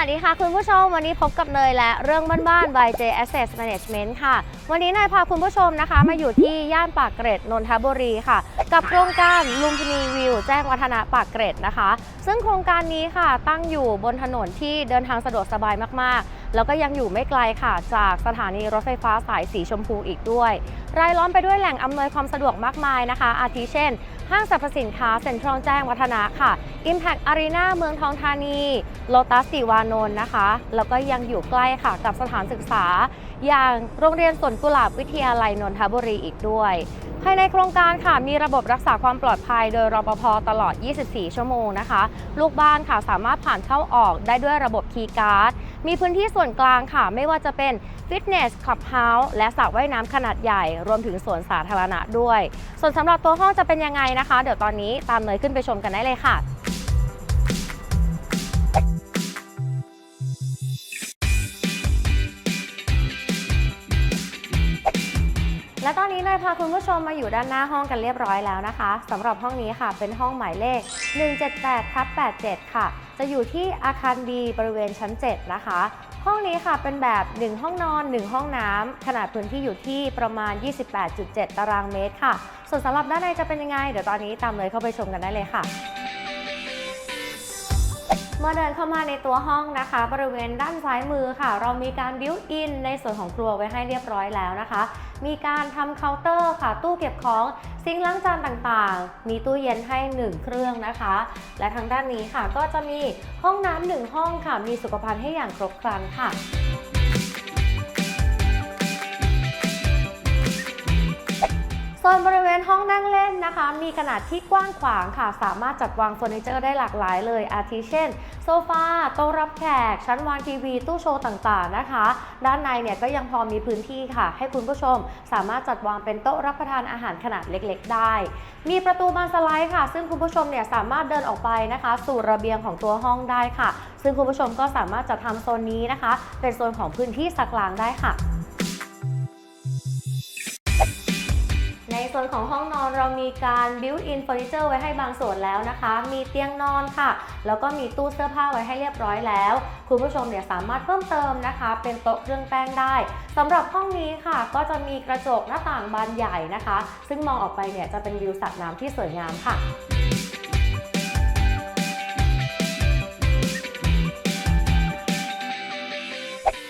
วัสดีค่ะคุณผู้ชม วันนี้พบกับเนยและเรื่องบ้านๆ by J Asset Management ค่ะ วันนี้เนยพาคุณผู้ชมนะคะ มาอยู่ที่ย่านปากเกร็ดนนทบุรีค่ะ กับโครงการลุมพินีวิว แจ้งวัฒนะปากเกร็ดนะคะ ซึ่งโครงการนี้ค่ะตั้งอยู่บนถนนที่เดินทางสะดวกสบายมากๆ แล้วก็ยังอยู่ไม่ไกลค่ะ จากสถานีรถไฟฟ้าสายสีชมพูอีกด้วย รายล้อมไปด้วยแหล่งอำนวยความสะดวกมากมายนะคะ อาทิเช่น ห้างสรรพสินค้าเซ็นทรัลแจ้งวัฒนะค่ะ Impact Arena เมืองทองธานี โลตัสสีวานนท์นะคะ แล้วก็ยังอยู่ใกล้ค่ะกับสถานศึกษา อย่างโรงเรียนสวนกุหลาบวิทยาลัยนนทบุรีอีกด้วยภายในโครงการค่ะมีระบบรักษาความปลอดภัยโดยรปภตลอด 24 ชั่วโมงนะคะ ลูกบ้านค่ะสามารถผ่านเข้าออกได้ด้วยระบบคีย์การ์ด มีพื้นที่ส่วนกลางค่ะ ไม่ว่าจะเป็นฟิตเนสคลับเฮาส์และสระว่ายน้ำขนาดใหญ่ รวมถึงสวนสาธารณะด้วย ส่วนสำหรับตัวห้องจะเป็นยังไงนะคะ เดี๋ยวตอนนี้ตามเนยขึ้นไปชมกันได้เลยค่ะ นี้นายพาคุณผู้ชมมาอยู่ด้านหน้าห้องกันเรียบร้อยแล้วนะคะสำหรับห้องนี้ค่ะ เป็นห้องหมายเลข 178ทับ87 ค่ะ จะอยู่ที่อาคาร B บริเวณชั้น 7 นะคะ ห้องนี้ค่ะเป็นแบบ 1 ห้องนอน 1 ห้องน้ำขนาดพื้นที่อยู่ที่ประมาณ 28.7 ตารางเมตรค่ะ ส่วนสำหรับด้านในจะเป็นยังไง เดี๋ยวตอนนี้ตามเลยเข้าไปชมกันได้เลยค่ะ เมื่อเดินเข้ามาในตัวห้องนะคะ บริเวณด้านซ้ายมือค่ะ เรามีการบิวอินในส่วนของครัวไว้ให้เรียบร้อยแล้วนะคะ มีการทำเคาน์เตอร์ค่ะ ตู้เก็บของซิงล้างจานต่างๆ มีตู้เย็นให้ 1 เครื่องนะคะ และทางด้านนี้ค่ะก็จะมีห้องน้ำหนึ่งห้องค่ะ มีสุขภัณฑ์ให้อย่างครบครันค่ะ โซนบริเวณห้องนั่งเล่นนะคะ มีขนาดที่กว้างขวางค่ะ สามารถจัดวางเฟอร์นิเจอร์ได้หลากหลายเลย อาทิเช่น โซฟาโต๊ะรับแขก ชั้นวางทีวี ตู้โชว์ต่างๆนะคะ ด้านในเนี่ยก็ยังพอมีพื้นที่ค่ะ ให้คุณผู้ชม สามารถจัดวางเป็นโต๊ะรับประทานอาหารขนาดเล็กๆ ได้ มีประตูบานสไลด์ค่ะ ซึ่งคุณผู้ชมเนี่ยสามารถเดินออกไปนะคะ สู่ระเบียงของตัวห้องได้ค่ะ ซึ่งคุณผู้ชมก็สามารถจัดทำโซนนี้นะคะ เป็นโซนของพื้นที่สักลางได้ค่ะ ส่วนของห้องนอนเรามีการ built-in furniture ไว้ให้บางส่วนแล้วนะคะ มีเตียงนอนค่ะ แล้วก็มีตู้เสื้อผ้าไว้ให้เรียบร้อยแล้ว คุณผู้ชมเนี่ยสามารถเพิ่มเติมนะคะ เป็นโต๊ะเครื่องแป้งได้สำหรับห้องนี้ค่ะ ก็จะมีกระจกหน้าต่างบานใหญ่นะคะ ซึ่งมองออกไปเนี่ยจะเป็นวิวสระน้ำที่สวยงามค่ะ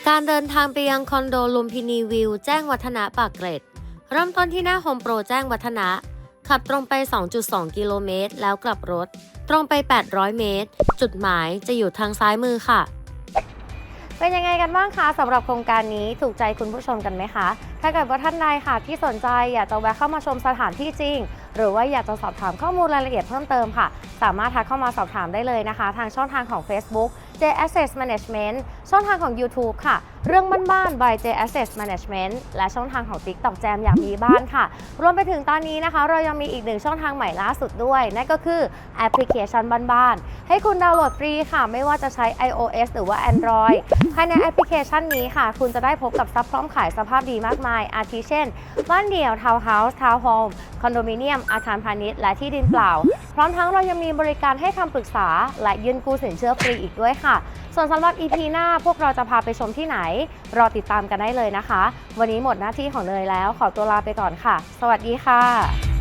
การเดินทางไปยังคอนโดลุมพินีวิว แจ้งวัฒนะปากเกร็ด เริ่มต้นที่หน้าโฮมโปรแจ้งวัฒนะ ขับตรงไป 2.2 กิโลเมตร แล้วกลับรถ ตรงไป 800 เมตร จุดหมายจะอยู่ทางซ้ายมือค่ะ เป็นยังไงกันบ้างคะสำหรับโครงการนี้ถูกใจคุณผู้ชมกันไหมคะ ถ้าเกิดว่าท่านใดค่ะที่สนใจอยากจะแวะเข้ามาชมสถานที่จริง หรือว่าอยากจะสอบถามข้อมูลรายละเอียดเพิ่มเติมค่ะ สามารถทักเข้ามาสอบถามได้เลยนะคะ ทางช่องทางของ Facebook J Access Management ช่องทางของ YouTube ค่ะ เรื่องบ้านๆ by J Access Management และช่องทางของ TikTok แจมอยากมีบ้านค่ะ รวมไปถึงตอนนี้นะคะ เรายังมีอีกหนึ่งช่องทางใหม่ล่าสุดด้วย นั่นก็คือแอปพลิเคชันบ้านๆ ให้คุณดาวน์โหลดฟรีค่ะ ไม่ว่าจะใช้ iOS หรือว่า Android ภายในแอปพลิเคชันนี้ค่ะ คุณจะได้พบกับซับพร้อมขายสภาพดีมากมาย อาทิเช่น บ้านเดี่ยวทาวน์เฮาส์ทาวน์โฮมคอนโดมิเนียมอาคารพาณิชย์และที่ดินเปล่า พร้อมทั้งเรายังมีบริการให้คำปรึกษา และยื่นกู้สินเชื่อฟรีอีกด้วยค่ะ ส่วนสำหรับ EP หน้าพวกเราจะพาไปชมที่ไหน รอติดตามกันได้เลยนะคะ วันนี้หมดหน้าที่ของเนยแล้ว ขอตัวลาไปก่อนค่ะ สวัสดีค่ะ